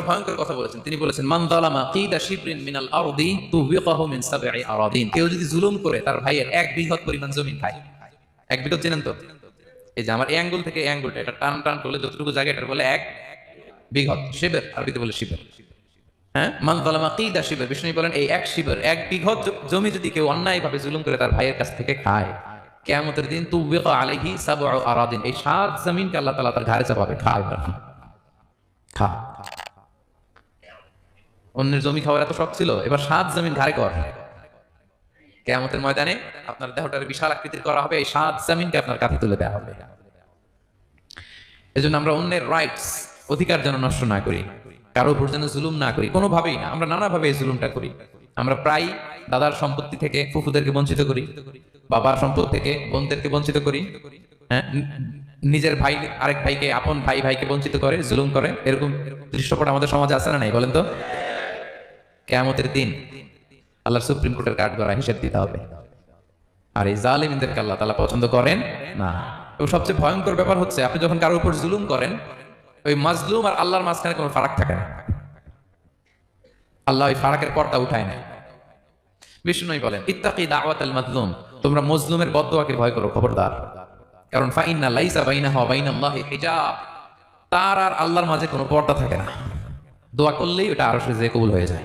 ভয়ঙ্কর কথা বলেছেন। তিনি বলেছেন কিদা শিবরিন মিনাল আরদি তুবিকাহু মিন সাবঈ আরাদিন। কেউ যদি জুলুম করে, তার ভাইয়ের এক পরিমাণ জমি খায়। এক তো? এই যে আমার এই থেকে এই এটা টান টান করলে যতটুকু জায়গা এটা বলে এক শিবের, আরবিতে বলে শিবের। হ্যাঁ? কিদা শিবের? বিষ্ণু বলেন, এই এক শিবের, এক জমি যদি কেউ অন্যায়ভাবে জুলুম করে, তার ভাইয়ের কাছ থেকে খায়। কিয়ামতের দিন তুবিকা আলাইহি সাবঈ আরাদিন। এই সাত জমিনকে আল্লাহ তাআলা তার ঘাড়ে চাপাবে। খা এবার খা অন্যের জমি খাওয়ার এত শখ ছিল, এবার সাত জমিন ঘাড়ে কর। কেয়ামতের ময়দানে আপনার দেহটার বিশাল আকৃতির করা হবে, এই সাত জমিনকে আপনার কাছে তুলে দেওয়া হবে। এজন্য আমরা অন্যের রাইটস অধিকার যেন নষ্ট না করি কারও উপর যেন জুলুম না করি, কোনোভাবেই না, আমরা নানাভাবে এই জুলুমটা করি। আমরা প্রায় দাদার সম্পত্তি থেকে ফুফুদেরকে বঞ্চিত করি, বাবার সম্পদ থেকে বোনদেরকে বঞ্চিত করি হ্যাঁ? নিজের ভাই, আরেক ভাইকে, আপন ভাই, ভাইকে বঞ্চিত করে, জুলুম করে, এরকম দৃশ্যপট আমাদের সমাজে আছে না নাই, বলেন তো? কেয়ামতের দিন আল্লাহর সুপ্রিম কোর্টের কাঠ করা হিসেব দিতে হবে। আর এই জালিমদেরকে আল্লাহ তালা পছন্দ করেন না। এবং সবচেয়ে ভয়ঙ্কর ব্যাপার হচ্ছে, আপনি যখন কারোর উপর জুলুম করেন, ওই মাজলুম আর আল্লাহর মাঝখানে কোনো ফারাক থাকে না। আল্লাহ ওই ফারাকের পর্দা উঠায় না। বিষ্ণুই বলেন, ইত্তাকি দাওয়াত আল মাজলুম, তোমরা মজলুমের বদদোয়াকে ভয় করো, খবরদার। কারণ ফাইন্না লাইসা বাইনা হওয়া বাইনা আল্লাহ হিজাব। তার আর আল্লাহর মাঝে কোনো পর্দা থাকে না। দোয়া করলেই ওটা আরও যে কবুল হয়ে যায়।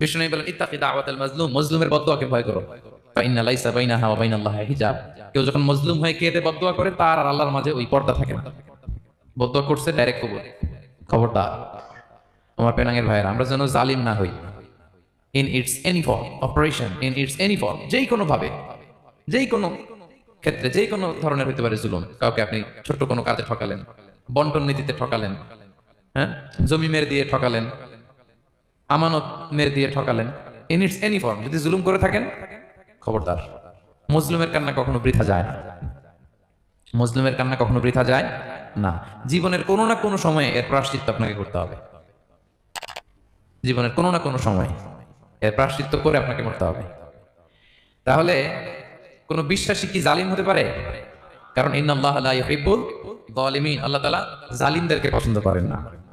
বিষ্ণু বলেন, ইত্তাকি দাওয়াতাল মাজলুম, মজলুমের বদদোয়াকে ভয় করো। ফাইন্না লাইসা বাইনাহা ওয়া বাইনাল্লাহি হিজাব। কেউ যখন মজলুম হয়ে কেঁদে বদদোয়া করে, তার আর আল্লাহর মাঝে ওই পর্দা থাকে না। বদদোয়া করছে ডাইরেক্ট কবুল। খবরদার। আমার পেনাঙ্গের ভাইয়েরা, আমরা যেন জালিম না হই। In its any form operation in its any form যেই কোনো ভাবে যেই কোনো ক্ষেত্রে যেই কোনো ধরনের হতে পারে জুলুম। কাউকে আপনি ছোট্ট কোনো কাজে ঠকালেন, বন্টন নীতিতে ঠকালেন হ্যাঁ? জমি মেরে দিয়ে ঠকালেন আমানত মেরে দিয়ে ঠকালেন। ইন ইটস এনি ফর্ম যদি জুলুম করে থাকেন, খবরদার। মুসলিমের কান্না কখনো বৃথা যায় না। মুসলিমের কান্না কখনো বৃথা যায় না। জীবনের কোনো না কোনো সময়ে এর প্রাশ্চিত্য আপনাকে করতে হবে। জীবনের কোনো না কোনো সময় এর প্রাশ্চিত্য করে আপনাকে করতে হবে। তাহলে কোন বিশ্বাসী কি জালিম হতে পারে? কারণ ইন্নাল্লাহ লা ইউহিব্বুল যালিমিন আল্লাহ তাআলা জালিমদেরকে পছন্দ করেন না।